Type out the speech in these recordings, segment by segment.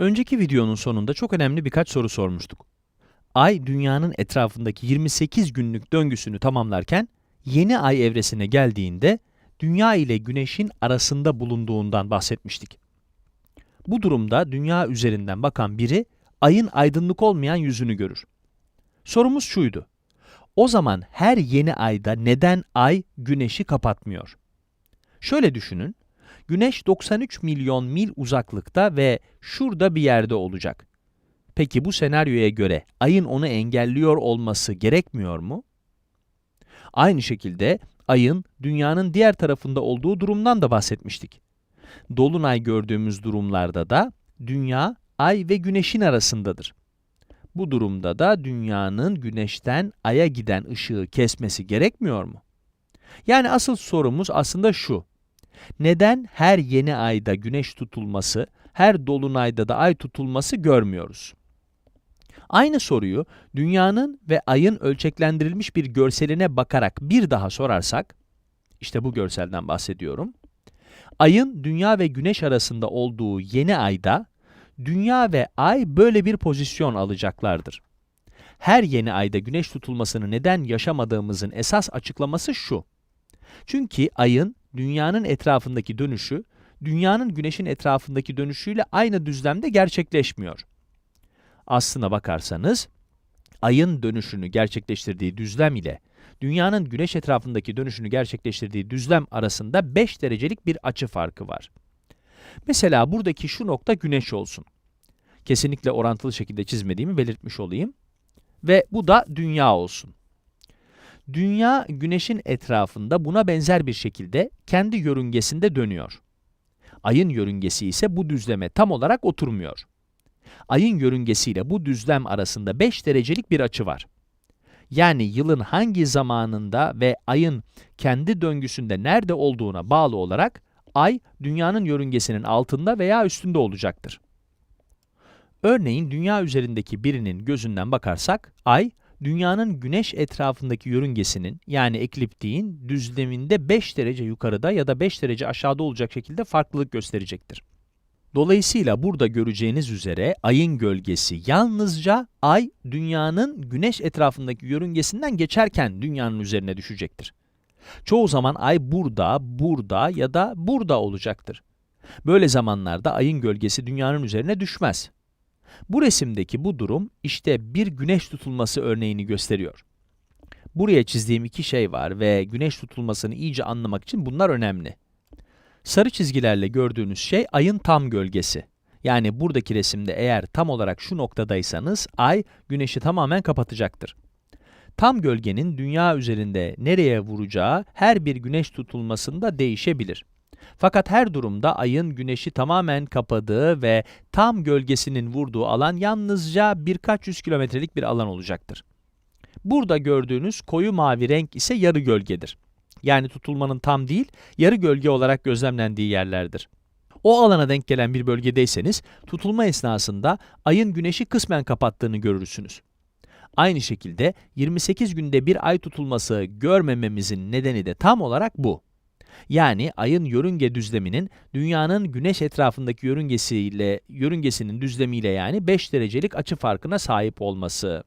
Önceki videonun sonunda çok önemli birkaç soru sormuştuk. Ay dünyanın etrafındaki 28 günlük döngüsünü tamamlarken yeni ay evresine geldiğinde dünya ile güneşin arasında bulunduğundan bahsetmiştik. Bu durumda dünya üzerinden bakan biri ayın aydınlık olmayan yüzünü görür. Sorumuz şuydu. O zaman her yeni ayda neden ay güneşi kapatmıyor? Şöyle düşünün. Güneş 93 milyon mil uzaklıkta ve şurada bir yerde olacak. Peki bu senaryoya göre ayın onu engelliyor olması gerekmiyor mu? Aynı şekilde ayın dünyanın diğer tarafında olduğu durumdan da bahsetmiştik. Dolunay gördüğümüz durumlarda da dünya ay ve güneşin arasındadır. Bu durumda da dünyanın güneşten aya giden ışığı kesmesi gerekmiyor mu? Yani asıl sorumuz aslında şu. Neden her yeni ayda güneş tutulması, her dolunayda da ay tutulması görmüyoruz? Aynı soruyu dünyanın ve ayın ölçeklendirilmiş bir görseline bakarak bir daha sorarsak, işte bu görselden bahsediyorum. Ayın dünya ve güneş arasında olduğu yeni ayda, dünya ve ay böyle bir pozisyon alacaklardır. Her yeni ayda güneş tutulmasını neden yaşamadığımızın esas açıklaması şu. Çünkü ayın dünyanın etrafındaki dönüşü, dünyanın güneşin etrafındaki dönüşüyle aynı düzlemde gerçekleşmiyor. Aslına bakarsanız, ayın dönüşünü gerçekleştirdiği düzlem ile dünyanın güneş etrafındaki dönüşünü gerçekleştirdiği düzlem arasında 5 derecelik bir açı farkı var. Mesela buradaki şu nokta güneş olsun. Kesinlikle orantılı şekilde çizmediğimi belirtmiş olayım. Ve bu da dünya olsun. Dünya güneşin etrafında buna benzer bir şekilde kendi yörüngesinde dönüyor. Ayın yörüngesi ise bu düzleme tam olarak oturmuyor. Ayın yörüngesiyle bu düzlem arasında 5 derecelik bir açı var. Yani yılın hangi zamanında ve ayın kendi döngüsünde nerede olduğuna bağlı olarak ay dünyanın yörüngesinin altında veya üstünde olacaktır. Örneğin dünya üzerindeki birinin gözünden bakarsak ay dünyanın güneş etrafındaki yörüngesinin yani ekliptiğin düzleminde 5 derece yukarıda ya da 5 derece aşağıda olacak şekilde farklılık gösterecektir. Dolayısıyla burada göreceğiniz üzere ayın gölgesi yalnızca ay dünyanın güneş etrafındaki yörüngesinden geçerken dünyanın üzerine düşecektir. Çoğu zaman ay burada, burada ya da burada olacaktır. Böyle zamanlarda ayın gölgesi dünyanın üzerine düşmez. Bu resimdeki bu durum işte bir güneş tutulması örneğini gösteriyor. Buraya çizdiğim iki şey var ve güneş tutulmasını iyice anlamak için bunlar önemli. Sarı çizgilerle gördüğünüz şey ayın tam gölgesi. Yani buradaki resimde eğer tam olarak şu noktadaysanız ay güneşi tamamen kapatacaktır. Tam gölgenin dünya üzerinde nereye vuracağı her bir güneş tutulmasında değişebilir. Fakat her durumda ayın güneşi tamamen kapadığı ve tam gölgesinin vurduğu alan yalnızca birkaç yüz kilometrelik bir alan olacaktır. Burada gördüğünüz koyu mavi renk ise yarı gölgedir. Yani tutulmanın tam değil, yarı gölge olarak gözlemlendiği yerlerdir. O alana denk gelen bir bölgedeyseniz, tutulma esnasında ayın güneşi kısmen kapattığını görürsünüz. Aynı şekilde 28 günde bir ay tutulması görmememizin nedeni de tam olarak bu. Yani ayın yörünge düzleminin dünyanın güneş etrafındaki yörüngesiyle yörüngesinin düzlemiyle yani 5 derecelik açı farkına sahip olması.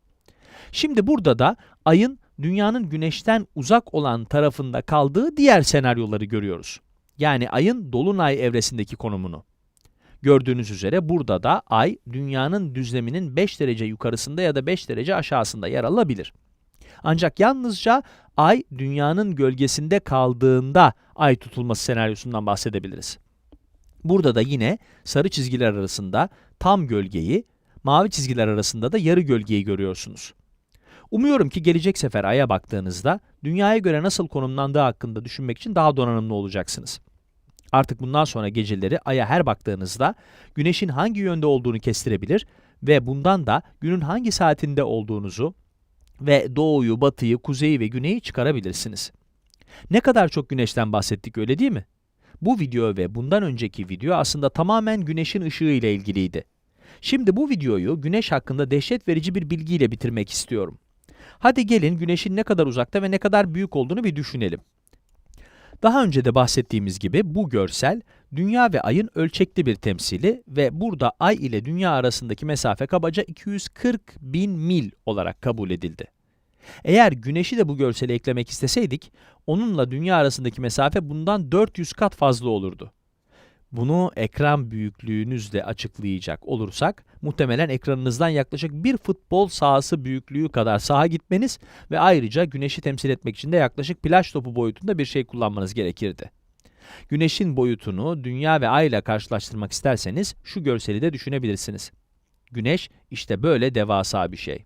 Şimdi burada da ayın dünyanın güneşten uzak olan tarafında kaldığı diğer senaryoları görüyoruz. Yani ayın dolunay evresindeki konumunu. Gördüğünüz üzere burada da ay dünyanın düzleminin 5 derece yukarısında ya da 5 derece aşağısında yer alabilir. Ancak yalnızca ay dünyanın gölgesinde kaldığında ay tutulması senaryosundan bahsedebiliriz. Burada da yine sarı çizgiler arasında tam gölgeyi, mavi çizgiler arasında da yarı gölgeyi görüyorsunuz. Umuyorum ki gelecek sefer aya baktığınızda dünyaya göre nasıl konumlandığı hakkında düşünmek için daha donanımlı olacaksınız. Artık bundan sonra geceleri aya her baktığınızda güneşin hangi yönde olduğunu kestirebilir ve bundan da günün hangi saatinde olduğunuzu ve doğuyu, batıyı, kuzeyi ve güneyi çıkarabilirsiniz. Ne kadar çok güneşten bahsettik öyle değil mi? Bu video ve bundan önceki video aslında tamamen güneşin ışığı ile ilgiliydi. Şimdi bu videoyu güneş hakkında dehşet verici bir bilgiyle bitirmek istiyorum. Hadi gelin güneşin ne kadar uzakta ve ne kadar büyük olduğunu bir düşünelim. Daha önce de bahsettiğimiz gibi bu görsel, Dünya ve Ay'ın ölçekli bir temsili ve burada Ay ile Dünya arasındaki mesafe kabaca 240 bin mil olarak kabul edildi. Eğer Güneş'i de bu görsele eklemek isteseydik, onunla Dünya arasındaki mesafe bundan 400 kat fazla olurdu. Bunu ekran büyüklüğünüzle açıklayacak olursak, muhtemelen ekranınızdan yaklaşık bir futbol sahası büyüklüğü kadar saha gitmeniz ve ayrıca Güneş'i temsil etmek için de yaklaşık plaj topu boyutunda bir şey kullanmanız gerekirdi. Güneşin boyutunu Dünya ve Ay ile karşılaştırmak isterseniz şu görseli de düşünebilirsiniz. Güneş işte böyle devasa bir şey.